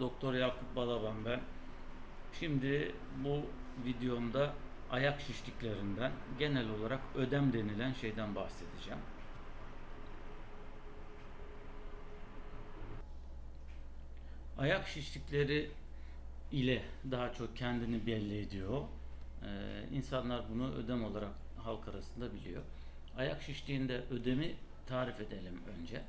Doktor Yakup Balaban ben. Şimdi bu videomda ayak şişliklerinden genel olarak ödem denilen şeyden bahsedeceğim. Ayak şişlikleri ile daha çok kendini belli ediyor. Ee, insanlar bunu ödem olarak halk arasında biliyor. Ayak şişliğinde ödemi tarif edelim önce.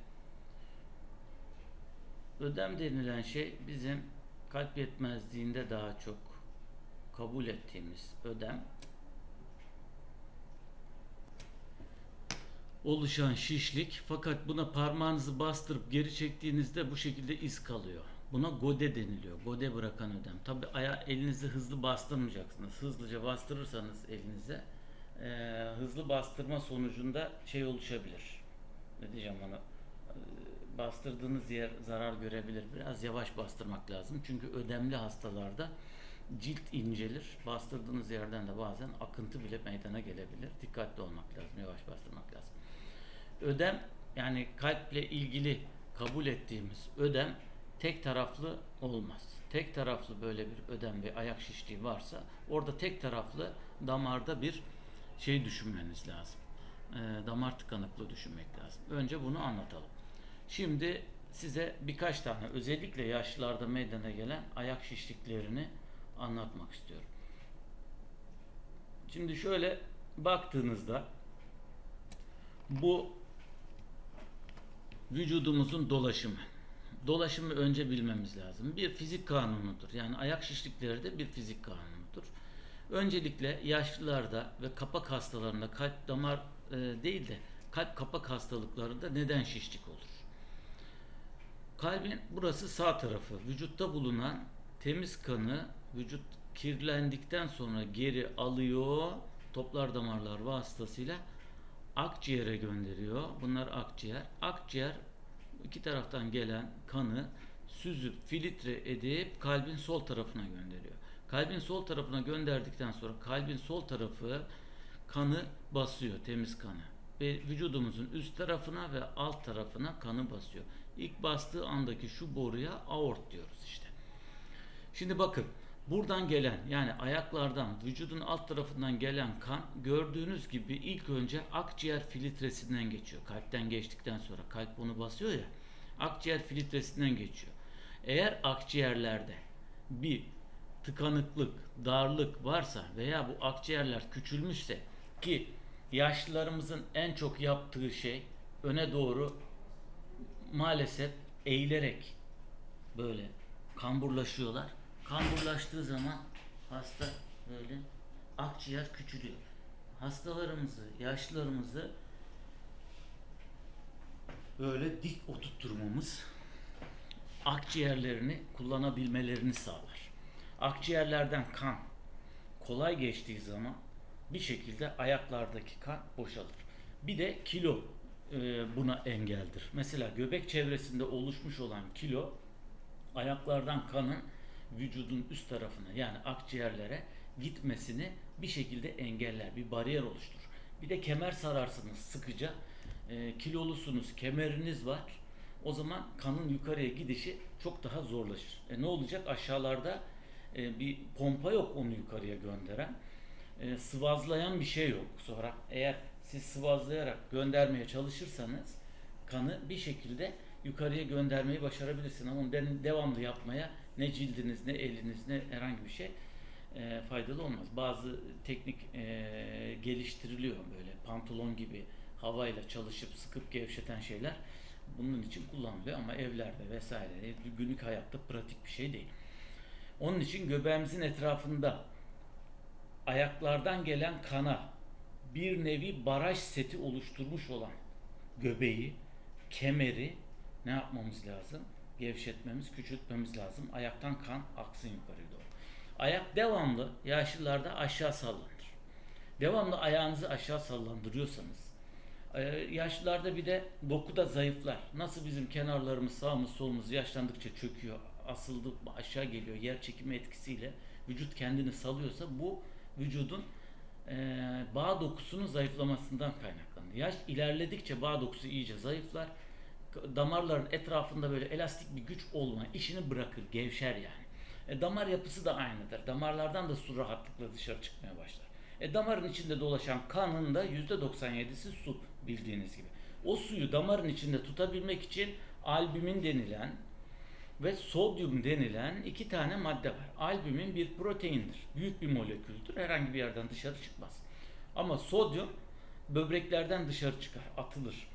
Ödem denilen şey bizim kalp yetmezliğinde daha çok kabul ettiğimiz ödem oluşan şişlik fakat buna parmağınızı bastırıp geri çektiğinizde bu şekilde iz kalıyor. Buna gode deniliyor. Gode bırakan ödem. Tabi aya elinizi hızlı bastırmayacaksınız. Hızlıca bastırırsanız elinize eee, hızlı bastırma sonucunda şey oluşabilir. Ne diyeceğim ona? Eee, Bastırdığınız yer zarar görebilir. Biraz yavaş bastırmak lazım. Çünkü ödemli hastalarda cilt incelir. Bastırdığınız yerden de bazen akıntı bile meydana gelebilir. Dikkatli olmak lazım. Yavaş bastırmak lazım. Ödem yani kalple ilgili kabul ettiğimiz ödem tek taraflı olmaz. Tek taraflı böyle bir ödem ve ayak şişliği varsa orada tek taraflı damarda bir şey düşünmeniz lazım. Ee, damar tıkanıklığı düşünmek lazım. Önce bunu anlatalım. Şimdi size birkaç tane özellikle yaşlılarda meydana gelen ayak şişliklerini anlatmak istiyorum. Şimdi şöyle baktığınızda bu vücudumuzun dolaşımı. Dolaşımı önce bilmemiz lazım. Bir fizik kanunudur. Yani ayak şişlikleri de bir fizik kanunudur. Öncelikle yaşlılarda ve kapak hastalarında kalp damar e, değil de kalp kapak hastalıklarında neden şişlik olur? Kalbin burası sağ tarafı. Vücutta bulunan temiz kanı vücut kirlendikten sonra geri alıyor. Toplar damarlar vasıtasıyla akciğere gönderiyor. Bunlar akciğer. Akciğer iki taraftan gelen kanı süzüp filtre edip kalbin sol tarafına gönderiyor. Kalbin sol tarafına gönderdikten sonra kalbin sol tarafı kanı basıyor, temiz kanı. Ve vücudumuzun üst tarafına ve alt tarafına kanı basıyor. İlk bastığı andaki şu boruya aort diyoruz işte. Şimdi bakın buradan gelen yani ayaklardan vücudun alt tarafından gelen kan gördüğünüz gibi ilk önce akciğer filtresinden geçiyor. Kalpten geçtikten sonra kalp bunu basıyor ya akciğer filtresinden geçiyor. Eğer akciğerlerde bir tıkanıklık, darlık varsa veya bu akciğerler küçülmüşse ki yaşlılarımızın en çok yaptığı şey öne doğru maalesef eğilerek böyle kamburlaşıyorlar. Kamburlaştığı zaman hasta böyle akciğer küçülüyor. Hastalarımızı, yaşlılarımızı böyle dik oturtturmamız akciğerlerini kullanabilmelerini sağlar. Akciğerlerden kan kolay geçtiği zaman bir şekilde ayaklardaki kan boşalır. Bir de kilo e, buna engeldir. Mesela göbek çevresinde oluşmuş olan kilo ayaklardan kanın vücudun üst tarafına yani akciğerlere gitmesini bir şekilde engeller, bir bariyer oluşturur. Bir de kemer sararsınız sıkıca, e, kilolusunuz, kemeriniz var. O zaman kanın yukarıya gidişi çok daha zorlaşır. E ne olacak? Aşağılarda e, bir pompa yok onu yukarıya gönderen. E, sıvazlayan bir şey yok. Sonra eğer siz sıvazlayarak göndermeye çalışırsanız kanı bir şekilde yukarıya göndermeyi başarabilirsiniz. Ama de- devamlı yapmaya ne cildiniz ne eliniz ne herhangi bir şey e, faydalı olmaz. Bazı teknik e, geliştiriliyor böyle pantolon gibi havayla çalışıp sıkıp gevşeten şeyler bunun için kullanılıyor ama evlerde vesaire günlük hayatta pratik bir şey değil. Onun için göbeğimizin etrafında ayaklardan gelen kana bir nevi baraj seti oluşturmuş olan göbeği, kemeri ne yapmamız lazım? Gevşetmemiz, küçültmemiz lazım. Ayaktan kan aksın yukarıya doğru. Ayak devamlı yaşlılarda aşağı sallanır. Devamlı ayağınızı aşağı sallandırıyorsanız ee, yaşlılarda bir de doku da zayıflar. Nasıl bizim kenarlarımız sağımız solumuz yaşlandıkça çöküyor, asıldı aşağı geliyor yer çekimi etkisiyle vücut kendini salıyorsa bu vücudun e, bağ dokusunun zayıflamasından kaynaklanıyor. Yaş ilerledikçe bağ dokusu iyice zayıflar. damarların etrafında böyle elastik bir güç olma işini bırakır, gevşer yani. E, damar yapısı da aynıdır. Damarlardan da su rahatlıkla dışarı çıkmaya başlar. E, damarın içinde dolaşan kanın da %97'si su bildiğiniz gibi. O suyu damarın içinde tutabilmek için albumin denilen ve sodyum denilen iki tane madde var. Albümin bir proteindir. Büyük bir moleküldür. Herhangi bir yerden dışarı çıkmaz. Ama sodyum böbreklerden dışarı çıkar, atılır.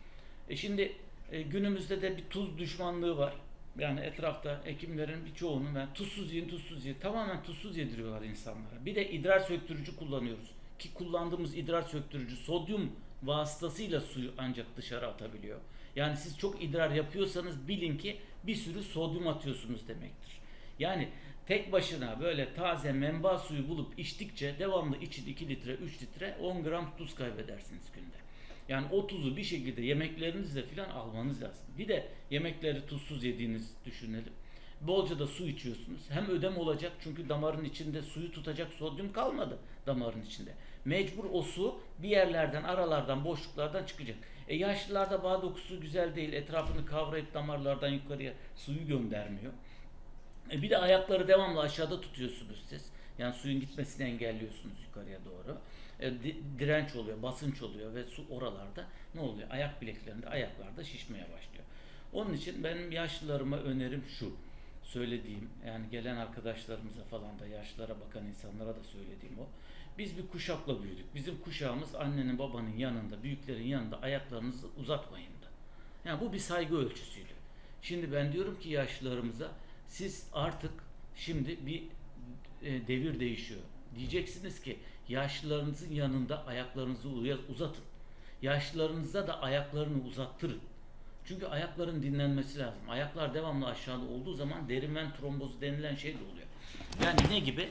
E şimdi e, günümüzde de bir tuz düşmanlığı var. Yani etrafta hekimlerin birçoğunu ben tuzsuz yiyin, tuzsuz yiyin. Tamamen tuzsuz yediriyorlar insanlara. Bir de idrar söktürücü kullanıyoruz. Ki kullandığımız idrar söktürücü sodyum vasıtasıyla suyu ancak dışarı atabiliyor. Yani siz çok idrar yapıyorsanız bilin ki bir sürü sodyum atıyorsunuz demektir. Yani tek başına böyle taze menba suyu bulup içtikçe devamlı için 2 litre 3 litre 10 gram tuz kaybedersiniz günde. Yani o tuzu bir şekilde yemeklerinizle filan almanız lazım. Bir de yemekleri tuzsuz yediğiniz düşünelim. Bolca da su içiyorsunuz. Hem ödem olacak çünkü damarın içinde suyu tutacak sodyum kalmadı damarın içinde. Mecbur o su bir yerlerden, aralardan, boşluklardan çıkacak. E yaşlılarda bağ dokusu güzel değil. Etrafını kavrayıp damarlardan yukarıya suyu göndermiyor. E bir de ayakları devamlı aşağıda tutuyorsunuz siz. Yani suyun gitmesini engelliyorsunuz yukarıya doğru. E, di- direnç oluyor, basınç oluyor ve su oralarda ne oluyor? Ayak bileklerinde, ayaklarda şişmeye başlıyor. Onun için benim yaşlılarıma önerim şu. Söylediğim yani gelen arkadaşlarımıza falan da yaşlılara bakan insanlara da söylediğim o. Biz bir kuşakla büyüdük. Bizim kuşağımız annenin babanın yanında, büyüklerin yanında ayaklarınızı uzatmayın da. Yani bu bir saygı ölçüsüydü. Şimdi ben diyorum ki yaşlılarımıza siz artık şimdi bir e, devir değişiyor. Diyeceksiniz ki yaşlılarınızın yanında ayaklarınızı uzatın. Yaşlılarınıza da ayaklarını uzattırın. Çünkü ayakların dinlenmesi lazım. Ayaklar devamlı aşağıda olduğu zaman derin ven trombozu denilen şey de oluyor. Yani ne gibi?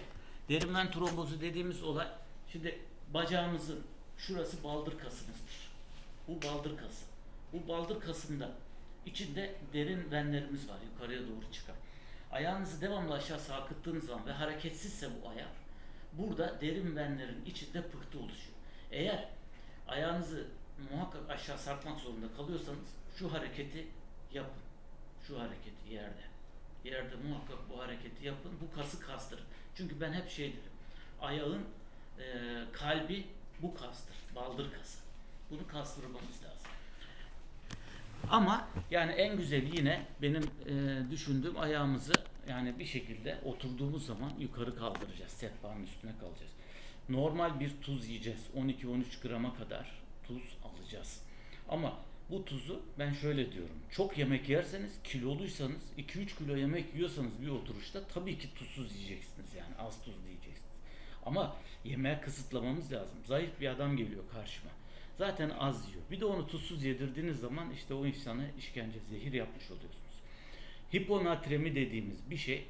Derin ven trombozu dediğimiz olay şimdi bacağımızın şurası baldır kasımızdır. Bu baldır kası. Bu baldır kasında içinde derin venlerimiz var yukarıya doğru çıkan. Ayağınızı devamlı aşağı sarkıttığınız zaman ve hareketsizse bu ayak burada derin venlerin içinde pıhtı oluşuyor. Eğer ayağınızı muhakkak aşağı sarkmak zorunda kalıyorsanız şu hareketi yapın. Şu hareketi yerde. Yerde muhakkak bu hareketi yapın. Bu kası kastırın. Çünkü ben hep şey derim. Ayağın e, kalbi bu kastır. Baldır kası. Bunu kastırmamız lazım. Ama yani en güzeli yine benim e, düşündüğüm ayağımızı yani bir şekilde oturduğumuz zaman yukarı kaldıracağız. Sehpanın üstüne kalacağız. Normal bir tuz yiyeceğiz. 12-13 grama kadar tuz alacağız. Ama bu tuzu ben şöyle diyorum. Çok yemek yerseniz, kiloluysanız, 2-3 kilo yemek yiyorsanız bir oturuşta tabii ki tuzsuz yiyeceksiniz yani az tuz yiyeceksiniz. Ama yemeğe kısıtlamamız lazım. Zayıf bir adam geliyor karşıma. Zaten az yiyor. Bir de onu tuzsuz yedirdiğiniz zaman işte o insana işkence, zehir yapmış oluyorsunuz. Hiponatremi dediğimiz bir şey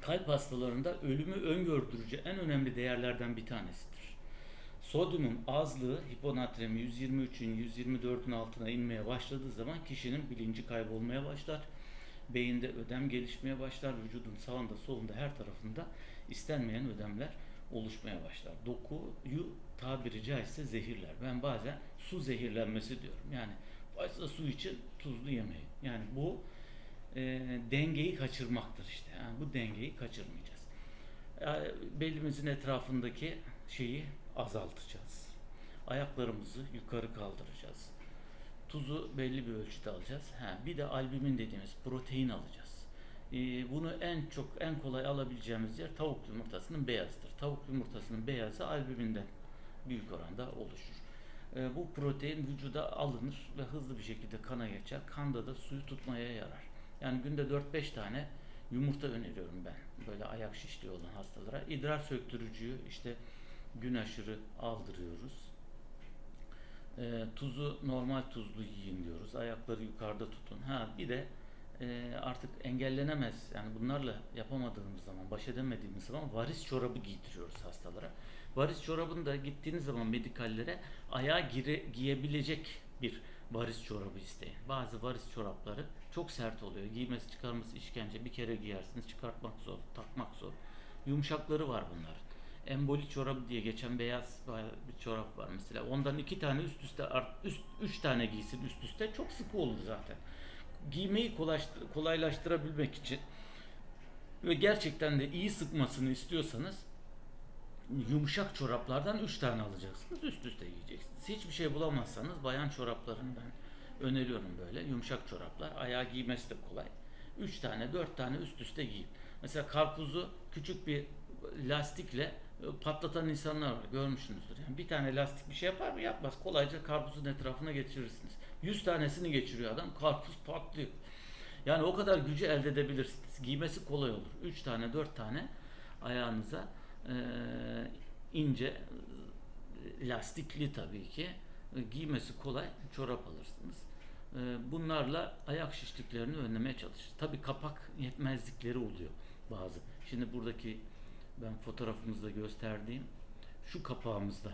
kalp hastalarında ölümü öngördürücü en önemli değerlerden bir tanesidir. Sodyumun azlığı hiponatremi 123'ün 124'ün altına inmeye başladığı zaman kişinin bilinci kaybolmaya başlar. Beyinde ödem gelişmeye başlar. Vücudun sağında solunda her tarafında istenmeyen ödemler oluşmaya başlar. Dokuyu tabiri caizse zehirler. Ben bazen su zehirlenmesi diyorum. Yani fazla su için tuzlu yemeyin. Yani bu e, dengeyi kaçırmaktır işte. Yani bu dengeyi kaçırmayacağız. Yani belimizin etrafındaki şeyi azaltacağız. Ayaklarımızı yukarı kaldıracağız. Tuzu belli bir ölçüde alacağız. Ha, bir de albümin dediğimiz protein alacağız. Ee, bunu en çok en kolay alabileceğimiz yer tavuk yumurtasının beyazıdır. Tavuk yumurtasının beyazı albüminden büyük oranda oluşur. Ee, bu protein vücuda alınır ve hızlı bir şekilde kana geçer. Kanda da suyu tutmaya yarar. Yani günde 4-5 tane yumurta öneriyorum ben. Böyle ayak şişliği olan hastalara. İdrar söktürücüyü işte gün aşırı aldırıyoruz. Ee, tuzu normal tuzlu yiyin diyoruz. Ayakları yukarıda tutun. Ha bir de e, artık engellenemez. Yani bunlarla yapamadığımız zaman, baş edemediğimiz zaman varis çorabı giydiriyoruz hastalara. Varis çorabını da gittiğiniz zaman medikallere ayağa gire, giyebilecek bir varis çorabı isteyin. Bazı varis çorapları çok sert oluyor. Giymesi çıkarması işkence. Bir kere giyersiniz çıkartmak zor, takmak zor. Yumuşakları var bunların. Emboli çorabı diye geçen beyaz bir çorap var mesela. Ondan iki tane üst üste art, üst üç tane giysin üst üste çok sıkı olur zaten. giymeyi kolaylaştı- kolaylaştırabilmek için ve gerçekten de iyi sıkmasını istiyorsanız yumuşak çoraplardan 3 tane alacaksınız. Üst üste giyeceksiniz. Hiçbir şey bulamazsanız bayan çoraplarını ben öneriyorum böyle. Yumuşak çoraplar. Ayağı giymesi de kolay. 3 tane 4 tane üst üste giyin. Mesela karpuzu küçük bir lastikle patlatan insanlar var. Görmüşsünüzdür. Yani bir tane lastik bir şey yapar mı? Yapmaz. Kolayca karpuzun etrafına geçirirsiniz. 100 tanesini geçiriyor adam. Karpuz patlıyor. Yani o kadar gücü elde edebilirsiniz. Giymesi kolay olur. 3 tane 4 tane ayağınıza eee, ince e, lastikli tabii ki e, giymesi kolay çorap alırsınız. E, Bunlarla ayak şişliklerini önlemeye çalışır. Tabii kapak yetmezlikleri oluyor bazı. Şimdi buradaki ben fotoğrafımızda gösterdiğim şu kapağımızda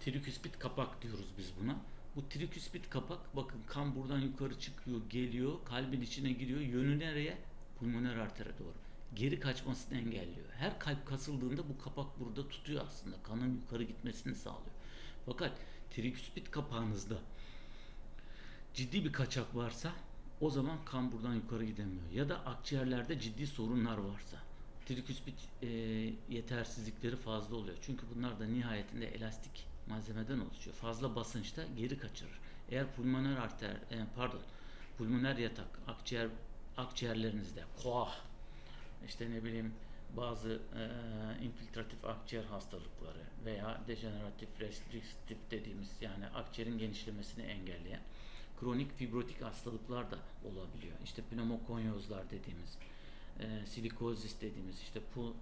triküspit kapak diyoruz biz buna. Bu triküspit kapak bakın kan buradan yukarı çıkıyor, geliyor, kalbin içine giriyor. Yönü nereye? Pulmoner artere doğru. Geri kaçmasını engelliyor. Her kalp kasıldığında bu kapak burada tutuyor aslında. Kanın yukarı gitmesini sağlıyor. Fakat triküspit kapağınızda ciddi bir kaçak varsa o zaman kan buradan yukarı gidemiyor. Ya da akciğerlerde ciddi sorunlar varsa triküspit e, yetersizlikleri fazla oluyor. Çünkü bunlar da nihayetinde elastik malzemeden oluşuyor. Fazla basınçta geri kaçırır. Eğer pulmoner arter, e, pardon, pulmoner yatak, akciğer akciğerlerinizde koah, işte ne bileyim bazı e, infiltratif akciğer hastalıkları veya dejeneratif restriktif dediğimiz yani akciğerin genişlemesini engelleyen kronik fibrotik hastalıklar da olabiliyor. İşte pneumokonyozlar dediğimiz, e, silikozis dediğimiz işte pu,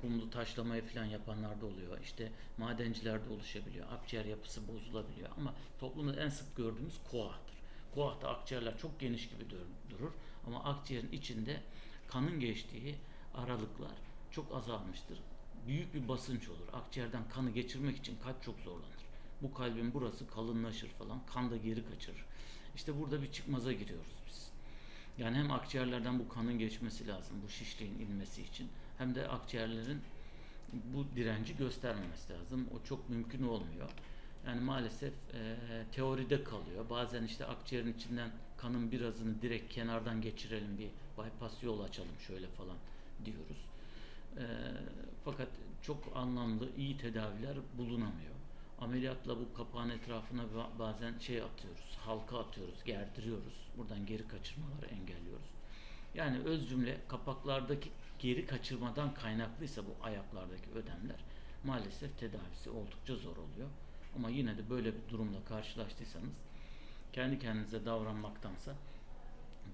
kumlu taşlamayı falan yapanlarda oluyor. İşte madencilerde oluşabiliyor. Akciğer yapısı bozulabiliyor. Ama toplumda en sık gördüğümüz koahtır. Koahta akciğerler çok geniş gibi dur- durur. Ama akciğerin içinde kanın geçtiği aralıklar çok azalmıştır. Büyük bir basınç olur. Akciğerden kanı geçirmek için kalp çok zorlanır. Bu kalbin burası kalınlaşır falan. Kan da geri kaçırır. İşte burada bir çıkmaza giriyoruz. Yani hem akciğerlerden bu kanın geçmesi lazım bu şişliğin inmesi için hem de akciğerlerin bu direnci göstermemesi lazım. O çok mümkün olmuyor. Yani maalesef e, teoride kalıyor. Bazen işte akciğerin içinden kanın birazını direkt kenardan geçirelim bir bypass yol açalım şöyle falan diyoruz. E, fakat çok anlamlı iyi tedaviler bulunamıyor. Ameliyatla bu kapağın etrafına ba- bazen şey atıyoruz, halka atıyoruz, gerdiriyoruz. Buradan geri kaçırmaları engelliyoruz. Yani öz cümle kapaklardaki geri kaçırmadan kaynaklıysa bu ayaklardaki ödemler maalesef tedavisi oldukça zor oluyor. Ama yine de böyle bir durumla karşılaştıysanız kendi kendinize davranmaktansa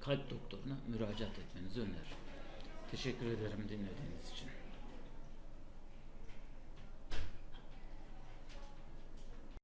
kalp doktoruna müracaat etmenizi öneririm. Teşekkür ederim dinlediğiniz için.